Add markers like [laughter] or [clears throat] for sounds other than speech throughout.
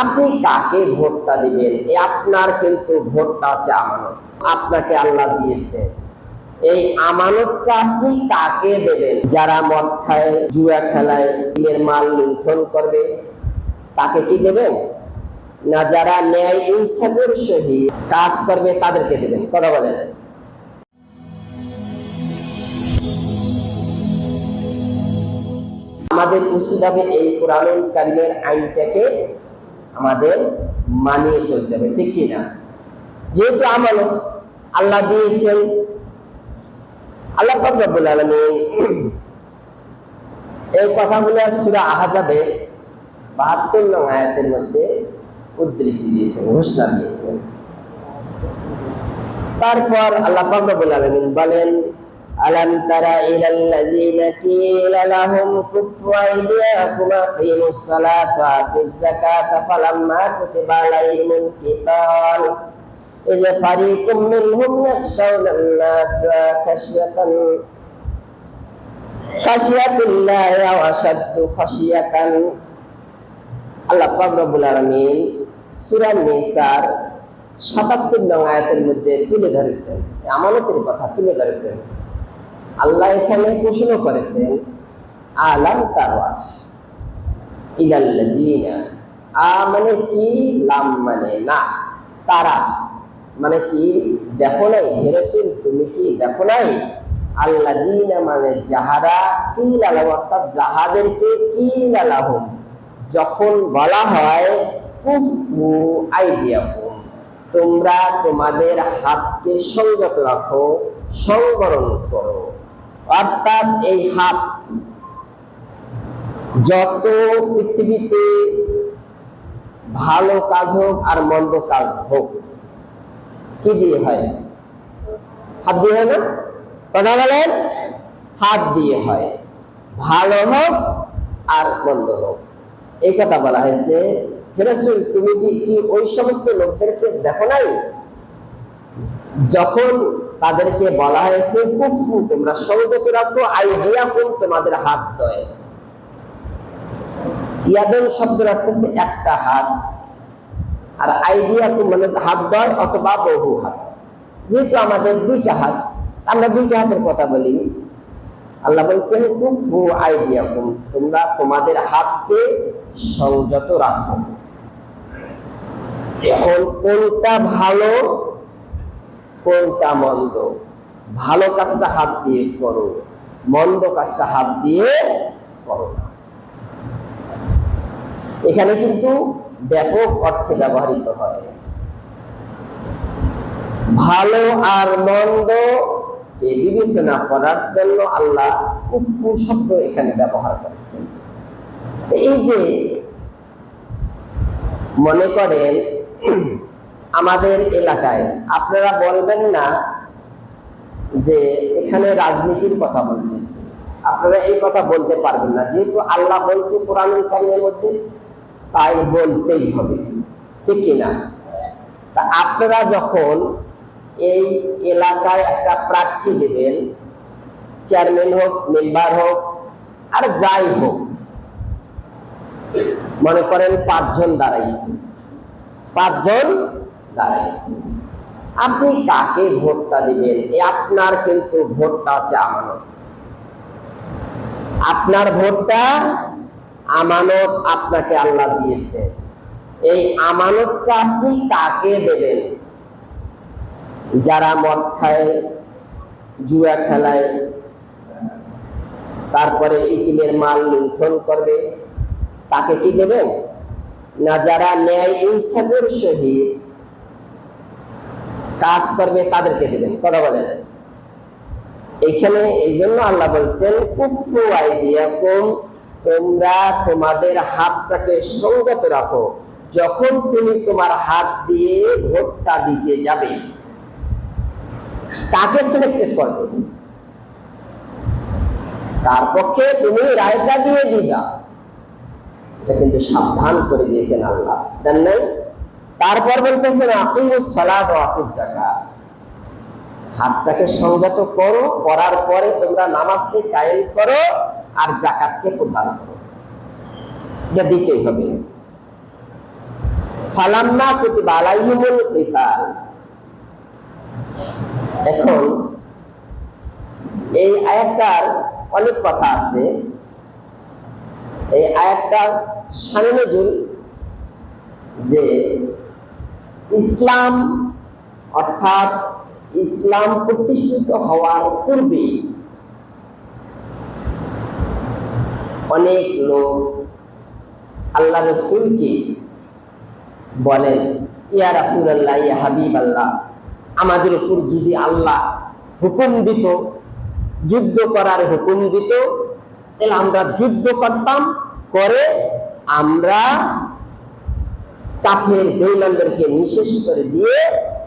আপনি কাকে ভোটটা দিবেন? এ আপনার কিন্তু ভোটটা হচ্ছে আমানত। আপনাকে আল্লাহ দিয়েছে। এই আমানতটা আপনি কাকে দেবেন? যারা মদ খায়, জুয়া খেলায় মাল লুণ্ঠন করবে, তাকে কি দেবেন? না যারা ন্যায় ইনসাফের সহিত কাজ করবে, তাদেরকে দেবেন। কথা বলেন। আমাদের উচিত হবে এই কোরআনুল কারিমের আইনটাকে আমাদের মানিয়ে চলতে হবে, ঠিক কি না যেহেতু আমানত আল্লাহ দিয়েছেন, আল্লাহ রব্বুল আলামিন [clears throat] এই কথাগুলো সূরা আহজাবে 72 নং আয়াতের মধ্যে উদ্ধৃতি দিয়েছেন, ঘোষণা দিয়েছেন। তারপর আল্লাহ রব্বুল আলামিন বলেন আলাম তারা ইলাল লাযিনা কিলা লাহুম কুফু আইদিয়াকুম আকিমুস সালাতা ওয়া আতুজ যাকাতা ফালাম্মা কুতিবা আলাইহিমুল কিতাল إذ فريق منهم يخشون الناس خشية خشية الله وأشد خشية আল্লাহ পাক রব্বুল আলামিন সূরা নিসার 77 নং আয়াতের মধ্যে তুলে ধরেছেন আমানতের কথা তুলে ধরেছেন আল্লাহ এখানে প্রশ্ন করেছেন আলাম তারা আ মানে কি, লাম মানে না, তারা মানে কি, দেখো নাই হেরেসুল তুমি কি দেখো নাই? আল্লাহ মানে যাহারা অর্থাৎ যাহাদেরকে যখন বলা হয় তোমরা তোমাদের হাতকে সংযত রাখো, সংবরণ করো। অর্থাৎ এই হাত, যত পৃথিবীতে ভালো কাজ হোক আর মন্দ কাজ হোক, কি দিয়ে হয়? হাত দিয়ে হয় না? কথা বলেন? হাত দিয়ে হয়। ভালো হোক আর মন্দ হোক। এই কথা বলা হয়েছে। হেরাসুল তুমি কি ওই সমস্ত লোকদেরকে দেখো নাই? যখন তাদেরকে বলা হয়েছে, কুফু, তোমরা সংযত রাখো আইডিয়া কোন তোমাদের হাত দয় ইয়াদন শব্দ রাখতেছে একটা হাত। আর আইডিয়া মানে হাত দয় অথবা বহু হাত। যেহেতু আমাদের দুইটা হাত, আমরা দুইটা হাতের কথা বলি। আল্লাহ বলছেন, কুফু আইডিয়া তোমরা তোমাদের হাতকে সংযত রাখো। এখন কোনটা ভালো কোনটা মন্দ? ভালো কাজটা হাত দিয়ে করো, মন্দ কাজটা হাত দিয়ে করো না। এখানে কিন্তু ব্যাপক অর্থে ব্যবহৃত হয়। ভালো আর মন্দ বিবেচনা করার জন্য আল্লাহ কুফু শব্দ এখানে ব্যবহার করেছেন। এই যে মনে করেন আমাদের এলাকায়। আপনারা বলবেন না যে এখানে রাজনীতির কথা বলতেছে। আপনারা এই কথা বলতে পারবেন না। যেহেতু আল্লাহ বলছে কোরআনুল কারিমের মধ্যে, তাই বলতেই হবে। ঠিক কিনা তা আপনারা যখন এই এলাকায় একটা প্রার্থী দেবেন, চেয়ারম্যান হোক, মেম্বার হোক, আর যাই হোক, মনে করেন পাঁচজন দাঁড়াইছে। পাঁচজন দাঁড়াইছে। আপনি কাকে ভোটটা দিবেন? আপনার কিন্তু ভোটটা হচ্ছে আমানত। আপনার ভোটটা আমানত আপনাকে আল্লাহ দিয়েছে। এই আমানতটা আপনি কাকে দেবেন? যারা মদ খায়, জুয়া খেলায়, তারপরে ইতিমের মাল লুণ্ঠন করবে, তাকে কি দেবেন? না, যারা ন্যায় ইনসাফের সহিত কাজ করবে তাদেরকে দেবেন, কথা বলেন। এখানে এই জন্য আল্লাহ বলছেন কুফু আইডিয়াকুম তোমরা তোমাদের হাতটাকে সংযত রাখো। যখন তুমি তোমার হাত দিয়ে ভোটটা দিতে যাবে, কাকে সিলেক্টেড করবে? তার পক্ষে তুমি রায়টা দিয়ে দিবা? এটা কিন্তু সাবধান করে দিয়েছেন আল্লাহ। দেন নাই? তারপর বলতেছেন আপনি জাকাত হাতটাকে সংযত করো করার পরে তোমরা নামাজকে কায়েম করো আর জাকাতকে প্রদান করো। এটা দিতেই হবে। এখন এই আয়াতটার অনেক কথা আছে। এই আয়াতটার নজুল যে ইসলাম, অর্থাৎ ইসলাম প্রতিষ্ঠিত হওয়ার পূর্বে অনেক লোক আল্লাহ রসুলকে বলেন, ইয়া রাসুলাল্লাহ, ইয়া হাবিব আল্লাহ আমাদের উপর যদি আল্লাহ হুকুম দিত, যুদ্ধ করার হুকুম দিত, তাহলে আমরা যুদ্ধ করতাম, করে আমরা কাফের বেইমানদেরকে নিঃশেষ করে দিয়ে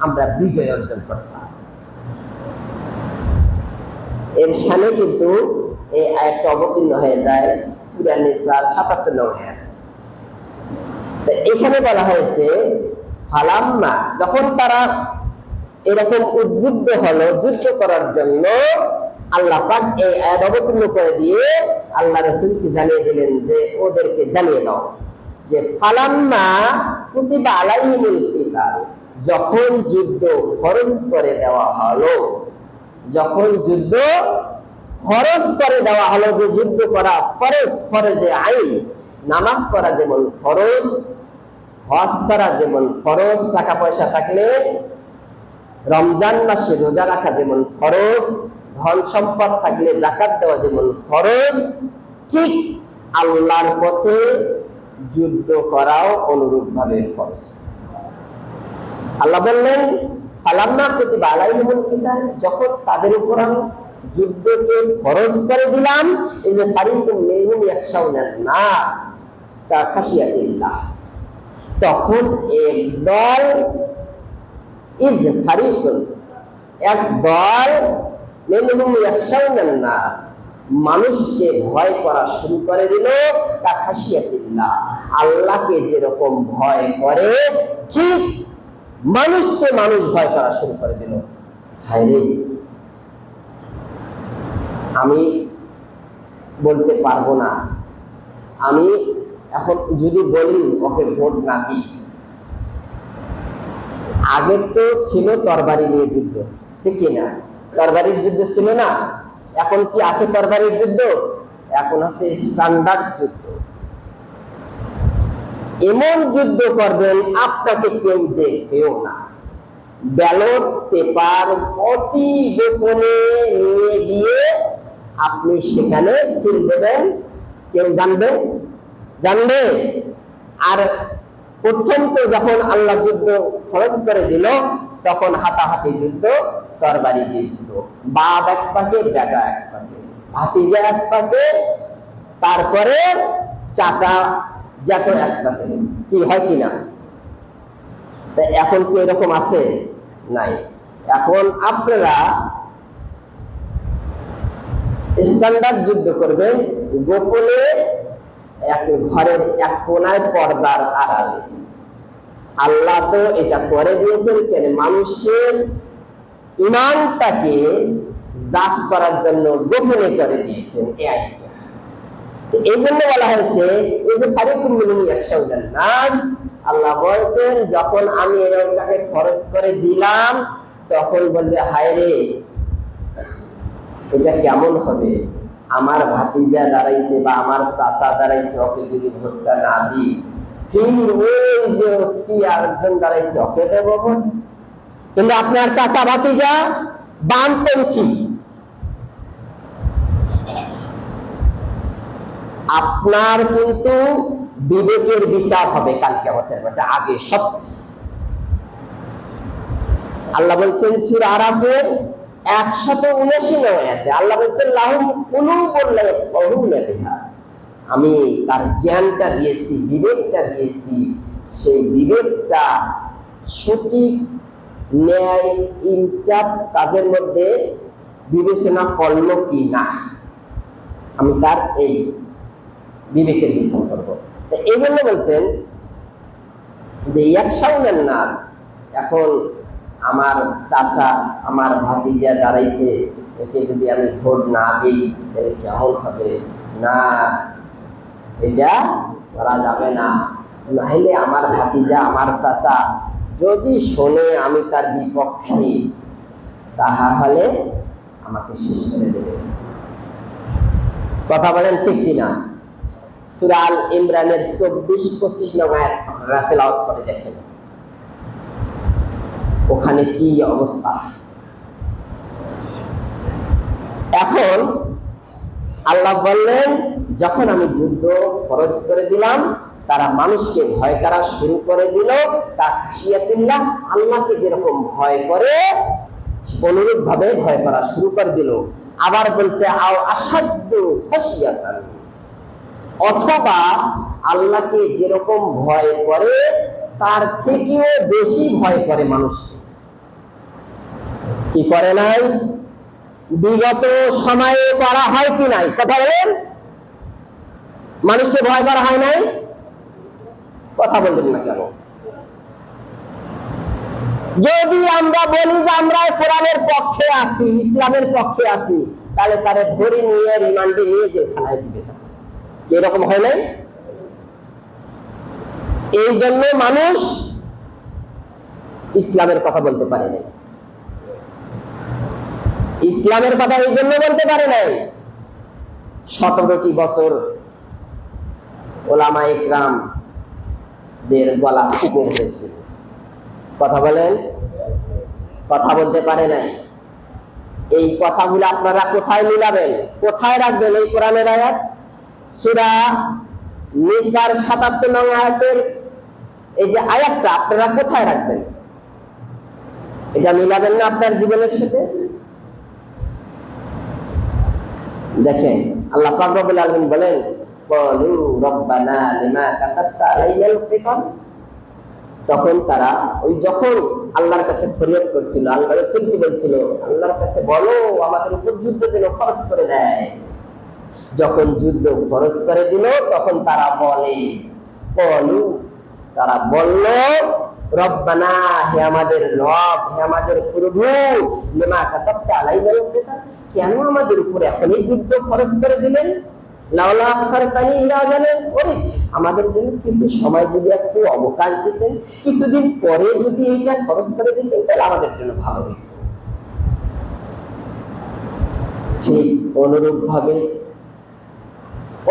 আমরা বিজয় অর্জন করতাম। এর সামনে কিন্তু এই আয়াতটা অবতীর্ণ হয়ে যায় সুরা নিসার সাতাত্তর নং আয়াত। এখানে বলা হয়েছে, ফালাম্মা, যখন তারা এরকম উদ্বুদ্ধ হলো যুদ্ধ করার জন্য, আল্লাহ পাক এই আয়াত অবতীর্ণ করে দিয়ে আল্লাহ রসুলকে জানিয়ে দিলেন যে, ওদেরকে জানিয়ে দাও যে, ফালাম্মা কুতিবা আলাইহিমুল যখন যুদ্ধ খরচ করে দেওয়া হলো, যখন যুদ্ধ খরচ করে দেওয়া হলো যে যুদ্ধ করা ফরজ, ফরজে আইন, নামাজ পড়া যেমন ফরজ, হজ করা যেমন ফরজ টাকা পয়সা থাকলে রমজান মাসে রোজা রাখা যেমন ফরজ, ধন সম্পদ থাকলে জাকাত দেওয়া যেমন ফরজ, ঠিক আল্লাহর পথে যুদ্ধ করাও অনুরূপ ভাবে ফরজ। আল্লাহ বললেন, ফালাম্মা প্রতিবা আলাইহিমুল কিতাল, যখন তাদের উপর আমি যুদ্ধকে ফরজ করে দিলাম এই যে ফারিকুম মিনহুম নাস খাশিয়াতিল্লাহ। তখন এক দল, ইজ ফারিকুন, এক দল মিনহুম ইয়াখশাউনান নাস মানুষকে ভয় করা শুরু করে দিল কা খাশিয়াতিল্লাহ আল্লাহকে যেরকম ভয় করে, ঠিক মানুষকে মানুষ ভয় করা শুরু করে দিল। আমি বলতে পারব না। আমি এখন যদি বলি, ওকে ভোট না দিই। আগে তো ছিল তরবারি নিয়ে যুদ্ধ, ঠিক কিনা? তরবারির যুদ্ধ ছিল না? এখন কি আছে তরবারির যুদ্ধ? এখন আছে স্ট্যান্ডার্ড যুদ্ধ। এমন যুদ্ধ করবেন, আপনাকে কেউ দেখবেও না। ব্যালট, পেপার, অতি গোপনে নিয়ে দিয়ে আপনি সেখানে সিল দেবেন। কেউ জানবে? জানবে? আর প্রথম তো যখন আল্লাহ যুদ্ধ খরচ করে দিল, তখন হাতাহাতি যুদ্ধ তরবারি যুদ্ধ বাপ এক পাকে, বেটা এক পাকে, ভাতিজা এক পাকে, তারপরে চাচা এক পাকে। কি হয় কিনা তা এখন কি এরকম আছে? নাই। এখন আপনারা স্ট্যান্ডার্ড যুদ্ধ করবেন, গোপনে এক ঘরের এক কোনায় পর্দার আড়ালে। আল্লাহ তো এটা করে দিয়েছেন, কেন মানুষের ইমানটাকে জাজ করার জন্য গোপনে করে দিয়েছেন এই আইনটা। এই জন্য বলা হয়েছে এই যে আল্লাহ যখন আমি এরকমটাকে খরচ করে দিলাম, তখন বলবে, হায় রে, এটা কেমন হবে? আমার ভাতিজা দাঁড়াইছে বা আমার চাচা দাঁড়াইছে, ওকে যদি ভোটটা না দিই যে কি দাঁড়াইছে, ওকে দেবো ভোট? কিন্তু আপনার চাচা ভাতিজা, বামপন্থী। আপনার কিন্তু বিবেকের বিচার হবে কালকে আমাদের আগে সবচেয়ে। আল্লাহ বলছেন সুর আরাফের একশত উনাশি নয়াতে আল্লাহ বলছেন, লাহুম কুলু বললে আমি তার জ্ঞানটা দিয়েছি, বিবেকটা দিয়েছি, সেই বিবেকটা সঠিক ন্যায়, ইনসাফ কাজের মধ্যে বিবেচনা করল কি না? আমি তার এই বিবেকের বিচার করব। এই জন্য বলছেন যে একসাউনের নাচ এখন আমার চাচা, আমার ভাতিজা দাঁড়াইছে, একে যদি আমি ভোট না দিই, তাহলে কেমন হবে? না, এটা করা যাবে না। নাহলে আমার ভাতিজা, আমার চাচা যদি শোনে আমি তার বিপক্ষে তাহা হলে আমাকে শেষ করে দেবে। কথা বলেন ঠিক কিনা? সুরাল ইমরানের চব্বিশ, পঁচিশ নং আয়াত আপনারা তেলাওয়াত করে দেখেন। ওখানে কি অবস্থা? এখন আল্লাহ বললেন, যখন আমি যুদ্ধ খরচ করে দিলাম তারা মানুষকে ভয় করা শুরু করে দিল। তা খাসিয়াতিল্লাহ আল্লাহকে যেরকম ভয় করে অনুরূপ ভাবে ভয় করা শুরু করে দিল। আবার বলছে, আও আসাধ্য খাসিয়াতান। অথবা আল্লাহকে যেরকম ভয় করে, তার থেকেও বেশি ভয় করে মানুষকে। কি করে নাই? বিগত সময়ে করা হয় কি নাই? কথা বলেন। মানুষকে ভয় করা হয় নাই? কথা বলতেন না কেন? যদি আমরা বলি যে আমরা কোরআনের পক্ষে আছি, ইসলামের পক্ষে আছি, তাহলে তারে ধরে নিয়ে, রিমান্ডে নিয়ে যে খানায় দিবে এরকম হয় নাই? এই জন্য মানুষ ইসলামের কথা বলতে পারে নাই। ইসলামের কথা এই জন্য বলতে পারে নাই। সতেরোটি বছর ওলামা ইকরাম দের গলা উপর হয়েছিল কথা বলেন? কথা বলতে পারে নাই। এই কথাগুলো আপনারা কোথায় মিলাবেন? কোথায় রাখবেন এই কোরআনের আয়াত? সুরা নিসার সাতাত্তর নং আয়াতের এই যে আয়াতটা আপনারা কোথায় রাখবেন? এটা মিলাবেন না আপনার জীবনের সাথে? দেখেন, আল্লাহ পাক রব্বুল আলামিন বলেন তখন তারা ওই যখন আল্লাহর কাছে ফরিয়াদ করছিল বলছিল? আল্লাহর কাছে বলো, আমাদের উপর যুদ্ধ যেন খরচ করে দেয়। যখন যুদ্ধ খরচ করে দিল, তখন তারা বলে, বলু। তারা বলল, রব্বানা, হে আমাদের রব, হে আমাদের প্রভু, লিমা কাতাবতা আলাইনাল কিতাব কেন আমাদের উপর এখন এই যুদ্ধ খরচ করে দিলেন? লাউলা আজালিন করিব। আমাদের জন্য কিছু সময় যদি একটু অবকাশ দিতেন, কিছুদিন পরে যদি এটা খরচ করে দিতেন, তাহলে আমাদের জন্য ভালো হইত ঠিক অনুরূপ ভাবে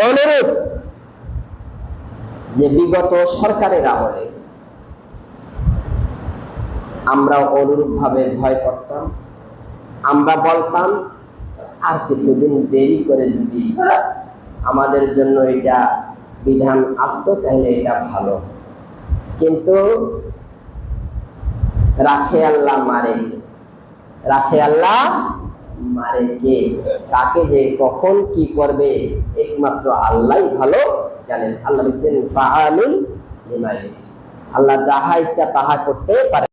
অনুরূপ যে বিগত সরকারের আমলে আমরা অনুরূপ ভাবে ভয় করতাম, আমরা বলতাম, আর কিছুদিন দেরি করে যদি আমাদের জন্য এটা বিধান আসতো, তাহলে এটা ভালো কিন্তু রাখে আল্লাহ মারে? রাখে আল্লাহ মারে কে কাকে যে কখন কি করবে, একমাত্র আল্লাহই ভালো জানেন আল্লাহ। আল্লাহ যাহা ইচ্ছা তাহা করতে পারে